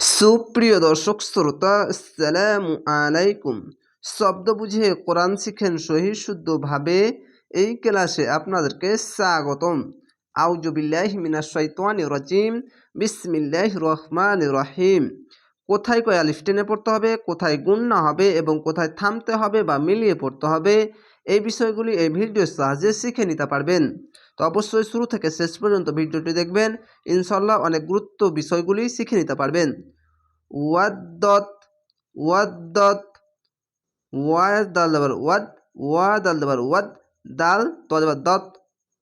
সুপ্রিয় দর্শক, শ্রোতা, আসসালামু আলাইকুম। শব্দ বুঝে কোরআন শিখেন সহি শুদ্ধভাবে এই ক্লাসে আপনাদেরকে স্বাগতম। আউজুবিল্লাহ মিনাশ শাইতানির রাজিম। বিসমিল্লাহ রহমান রহিম। কোথায় কয় আলিফ টেনে পড়তে হবে, কোথায় গুণনা হবে এবং কোথায় থামতে হবে বা মিলিয়ে পড়তে হবে, এই বিষয়গুলি এই ভিডিওর সাহায্যে শিখে নিতে পারবেন। তো অবশ্যই শুরু থেকে শেষ পর্যন্ত ভিডিওটি দেখবেন। ইনশাল্লাহ অনেক গুরুত্ব বিষয়গুলি শিখে নিতে পারবেন। ওয়াদ্দত ওয়াদ্দত ওয়াদ দাল দেবার, ওয়াদ ওয়া দাল দেবার, ওয়াদ দাল, ত দেবার দত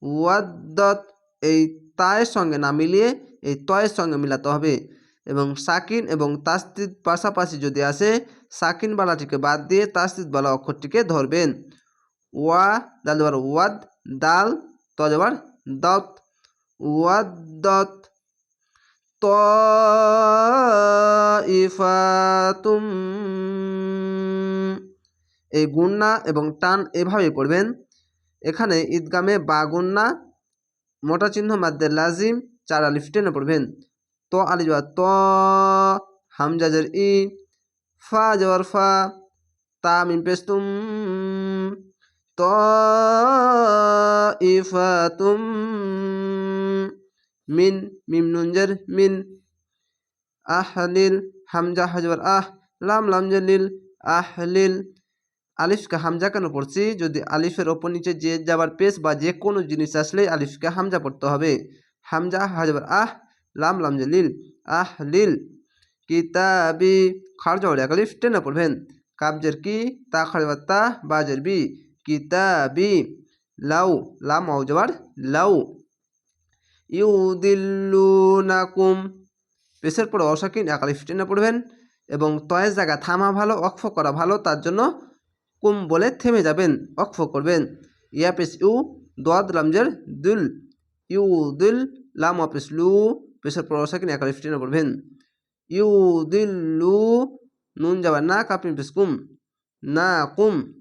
ওয়াদ্দত এই তায়ের সঙ্গে না মিলিয়ে এই তয়ের সঙ্গে মিলাতে হবে। এবং সাকিন এবং তাস্তিদ পাশাপাশি যদি আসে, সাকিন বালাটিকে বাদ দিয়ে তাস্তিদ বালা অক্ষরটিকে ধরবেন। ওয়া দাল দেবার, ওয়াদ দাল ত দেবার দত ওয়াদ্দত তাইফাতুম এই গুন্না এবং টান এভাবে পড়বেন। এখানে ঈদগামে বা গুন্না মোটা চিহ্ন মাদ্দে লাজিম, চার আলিফ টেনে পড়বেন। ত আলি জবা ত হামজাজের ই, ফা জবর ফা, তা, মিম পেস্তুম ত ইফাতুম মিন মিম মিন আহলিল হামজা হাজবার আহ লাম লাম জলিল আহলিল আলিফকে হামজা কেন পড়ছি? যদি আলিফের ওপর নিচে যে যাবার পেস বা যে কোনো জিনিস আসলে আলিফকে হামজা পড়তে হবে। হামজা হাজবার আহ, লাম লাম জলিল আহ, লিল। কিতাবি খারজ এক আলিফ টেনে পড়বেন। কাবজের কি? তা খারবার তা, বাজের বি। কিতাবি লাউ লাম আউজবার লাউ। ইউদিল্লুনাকুম। পেশের পরে অসাকিন একালিফ টেনে পড়বেন এবং তয়ের জায়গা থামা ভালো, অক্ষ করা ভালো, তার জন্য কুম বলে থেমে যাবেন, অক্ষ করবেন। ইয়া পেশ ইউ, দোয়াদ লামজের দুল। ইউ দুল লাম অপেস লু পেশের পর অসাকিন একালিফ টেনে পড়বেন। ইউ দিল লু নুন যাবার না কাপিন পেশ কুম। না কুম।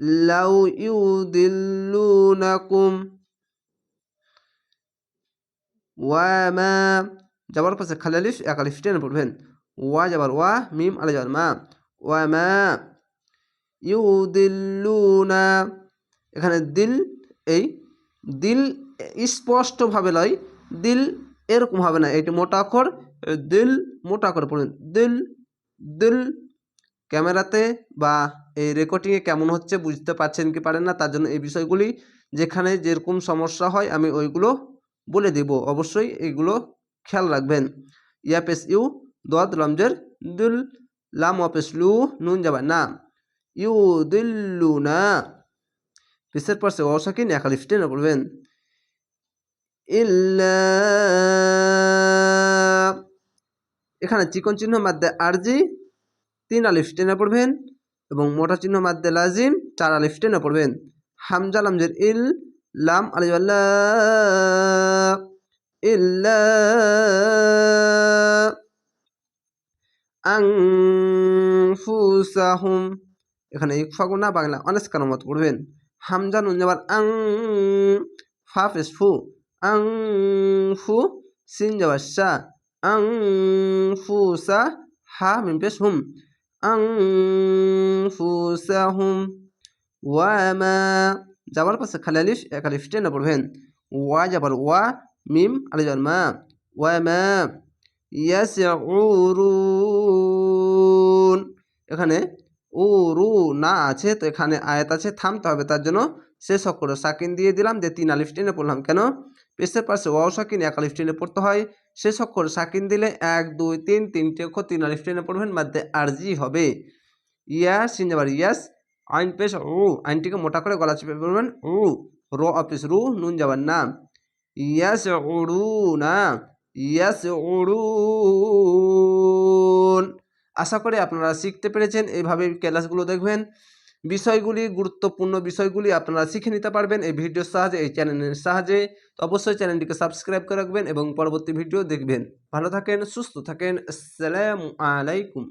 ইউ দিল্লুনাকুম ওয়ামা যাবার পাশে খালি আলিফ এক আলিফ টেনে পড়বেন ওয়া যাবার ওয়া মিম আলে যাবার মা ওয়ামা ইউদিল্লুনা এখানে দিল এই দিল স্পষ্টভাবে লয় দিল এরকম হবে না এটি মোটা অক্ষর, দিল মোটা করে পড়বেন দিল দিল ক্যামেরাতে বা এই রেকর্ডিংয়ে কেমন হচ্ছে বুঝতে পারছেন কি পারেন না, তার জন্য এই বিষয়গুলি যেখানে যেরকম সমস্যা হয় আমি ওইগুলো বলে দেব। অবশ্যই এইগুলো খেয়াল রাখবেন। ইয়াপেস ইউ দদ লমজের দুল লাম অপেস লু নুন যাবা না। ইউ দিল্লু না। পিসের পাশে অসাকিন একালিফ টেনে পড়বেন। ইল্লা এখানে চিকন চিহ্ন মাধ্যে আরজি আলিফ টেনে পড়বেন এবং মোটা চিহ্ন মাধ্যে লাজিম চার আলিফ টেনে পড়বেন। হামজা, লামজের ইল, লাম, আলিফ ইল্লা আংফুসাহুম এখানে ইকফা গুনা বাংলা অনেস্কার মত পড়বেন। হামজা, নুন যাবার আং, ফা, ফেস, ফু, আং, ফু, সিন যাবার সা, আং ফুসা হা, মিম পেশ হুম। আং ফুসাহুম ওয়ামা যাবার পাশে খালি আলিফ এক আলিফ টেনে পড়বেন ওয়া যাবার ওয়া মিম আলি যাবার মা ওয়ামা ইয়াসউরুন এখানে উ রু না আছে, তো এখানে আয়াত আছে, থামতে হবে, তার জন্য শেষ অক্ষরে, সাকিন দিয়ে দিলাম যে তিন আলিফ টেনে পড়লাম। কেন? পেশের পাশে ওয়াও সাকিন এক আলিফ টেনে পড়তে হয়। শেষ অক্ষরে সাকিন দিলে এক, দুই, তিন, তিনটে অক্ষর তিন আলিফ টেনে পড়বেন মাধ্যে আরজি হবে। ইয়া সিন যাবার, ইয়াস। আইন পেশ, উ, আইনটিকে মোটা করে গলা চেপে পড়বেন, উ, রো অফিস, রু, নুন যাবার না ইয়াস, উড়ু, না। ইয়াস উড়ুন আশা করি আপনারা শিখতে পেরেছেন এইভাবে ক্লাসগুলো দেখবেন। বিষয়গুলি, গুরুত্বপূর্ণ বিষয়গুলি আপনারা শিখে নিতে পারবেন এই ভিডিওর সাহায্যে, এই চ্যানেলের সাহায্যে। তো অবশ্যই চ্যানেলটিকে সাবস্ক্রাইব করে রাখবেন এবং পরবর্তী ভিডিও দেখবেন। ভালো থাকেন, সুস্থ থাকেন। আসসালামু আলাইকুম।